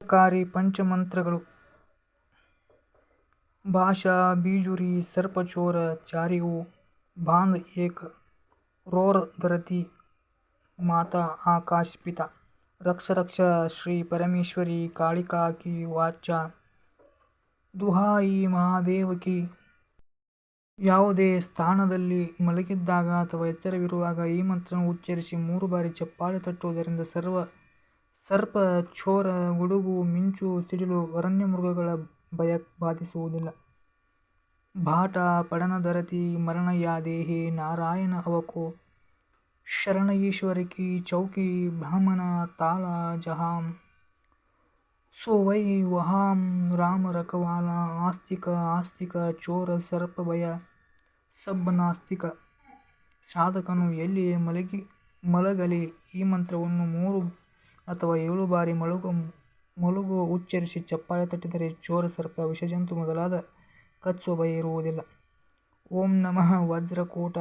ಕಾರಿ ಪಂಚಮಂತ್ರಗಳು. ಭಾಷಾ ಬೀಜುರಿ ಸರ್ಪಚೋರ ಚಾರಿಯೋ ಏಕ್ ಏಕ ರೋರಧರತಿ ಮಾತಾ ಆಕಾಶ ಪಿತ. ರಕ್ಷ ರಕ್ಷ ಶ್ರೀ ಪರಮೇಶ್ವರಿ ಕಾಳಿಕಾಕಿ ವಾಚ. ದುಹಾಯಿ ಮಹಾದೇವಕಿ ಯಾವುದೇ ಸ್ಥಾನದಲ್ಲಿ ಮಲಗಿದ್ದಾಗ ಅಥವಾ ಎಚ್ಚರವಿರುವಾಗ ಈ ಮಂತ್ರವನ್ನು ಉಚ್ಚರಿಸಿ ಮೂರು ಬಾರಿ ಚಪ್ಪಾಳೆ ತಟ್ಟುವುದರಿಂದ ಸರ್ವ ಸರ್ಪ, ಚೋರ, ಗುಡುಗು, ಮಿಂಚು, ಸಿಡಿಲು ಅರಣ್ಯ ಮೃಗಗಳ ಭಯ ಬಾಧಿಸುವುದಿಲ್ಲ. ಭಾಟ ಪಡನದರತಿ, ಮರಣಯಾದೇಹಿ, ನಾರಾಯಣ ಅವಕೋ ಶರಣಈಶ್ವರ ಕಿ ಚೌಕಿ, ಬ್ರಾಹ್ಮಣ ತಾಲ ಜಹಾಂ, ಸೋವೈ ವಹಾಂ ರಾಮ ರಕವಾಲ ಆಸ್ತಿಕ ಆಸ್ತಿಕ, ಚೋರ ಸರ್ಪ ಭಯ ಸಬ್ ನಾಸ್ತಿಕ. ಸಾಧಕನು ಎಲ್ಲಿ ಮಲಗಲಿ ಈ ಮಂತ್ರವನ್ನು ಮೂರು ಅಥವಾ ಏಳು ಬಾರಿ ಮಲಗು ಮಲಗುವ ಉಚ್ಚರಿಸಿ ಚಪ್ಪಾಳೆ ತಟ್ಟಿದರೆ ಚೋರ ಸರ್ಪ ವಿಷಜಂತು ಮೊದಲಾದ ಕಚ್ಚುವ ಭಯ ಇರುವುದಿಲ್ಲ ಓಂ ನಮಃ ವಜ್ರಕೂಟ,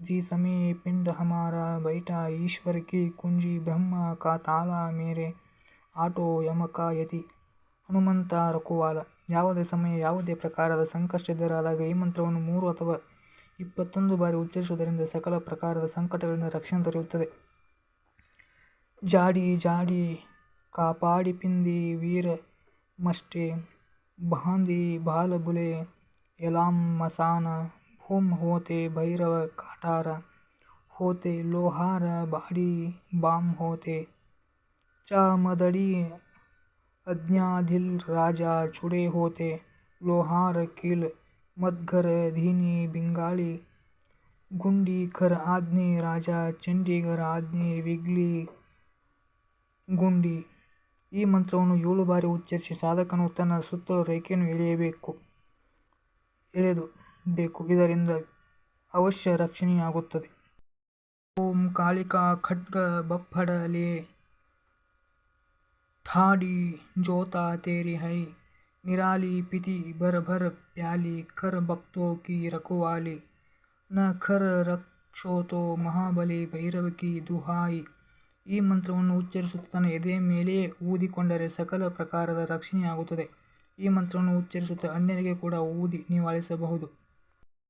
ಜಿ ಸಮೀ ಪಿಂಡ ಹಮಾರ ಬೈಟ ಈಶ್ವರ ಕಿ ಕುಂಜಿ ಬ್ರಹ್ಮ ಕಾ ತಾಲ ಮೇರೆ, ಆಟೋ ಯಮಕ ಯತಿ, ಹನುಮಂತ ರಕುವಾಲ. ಯಾವುದೇ ಸಮಯ ಯಾವುದೇ ಪ್ರಕಾರದ ಸಂಕಷ್ಟ ಎದುರಾದಾಗ ಈ ಮಂತ್ರವನ್ನು ಮೂರು ಅಥವಾ ಇಪ್ಪತ್ತೊಂದು ಬಾರಿ ಉಚ್ಚರಿಸುವುದರಿಂದ ಸಕಲ ಪ್ರಕಾರದ ಸಂಕಟಗಳಿಂದ ರಕ್ಷಣೆ ದೊರೆಯುತ್ತದೆ. ಜಾಡಿ ಜಾಡಿ ಕಾಪಾಡಿ ಪಿಂದಿ ವೀರ ಮಷ್ಟೆ ಬಾಂದಿ ಬಾಲಬುಲೆ ಎಲಾಂ ಮಸಾನ ಭೂಮ್ ಹೋತೆ ಭೈರವ ಕಾಟಾರ ಹೋತೆ ಲೋಹಾರ ಬಾಡಿ ಬಾಮ್ ಹೋತೆ चा मदड़ी अज्ञाधिल राजा छुड़े होते लोहार किल मदघर धीनी बिंगाली गुंडी खर आज्ञे ರಾಜ ಚಂಡೀಗರ ಆಜ್ಞೆ ವಿಗ್ಲಿ ಗುಂಡಿ. ಈ ಮಂತ್ರವನ್ನು ಏಳು ಬಾರಿ ಉಚ್ಚರಿಸಿ ಸಾಧಕನು ತನ್ನ ಸುತ್ತಲೂ ರೇಖೆಯನ್ನು ಎಳೆಯಬೇಕು, ಎಳೆದು ಬೇಕು. ಇದರಿಂದ ಅವಶ್ಯ ರಕ್ಷಣೆಯಾಗುತ್ತದೆ. ಓಂ ಕಾಳಿಕಾ ಖಡ್ಗ ಬಪ್ಪಡಲೆ ಠಾಡಿ ಜೋತಾ ತೇರಿ ಹೈ ನಿರಾಲಿ ಪಿತಿ ಬರ ಭರ ಪ್ಯಾಲಿ ಖರ ಭಕ್ತೋ ಕಿ ರಕುವಾಲಿ ನ ಖರ ರಕ್ಷೋತೋ ಮಹಾಬಲಿ ಭೈರವ ಕಿ ದುಹಾಯಿ. ಈ ಮಂತ್ರವನ್ನು ಉಚ್ಚರಿಸುತ್ತಾ ತನ್ನ ಎದೆಯ ಮೇಲೆಯೇ ಊದಿಕೊಂಡರೆ ಸಕಲ ಪ್ರಕಾರದ ರಕ್ಷಣೆಯಾಗುತ್ತದೆ. ಈ ಮಂತ್ರವನ್ನು ಉಚ್ಚರಿಸುತ್ತಾ ಅನ್ಯರಿಗೆ ಕೂಡ ಊದಿ ನಿವಾಳಿಸಬಹುದು.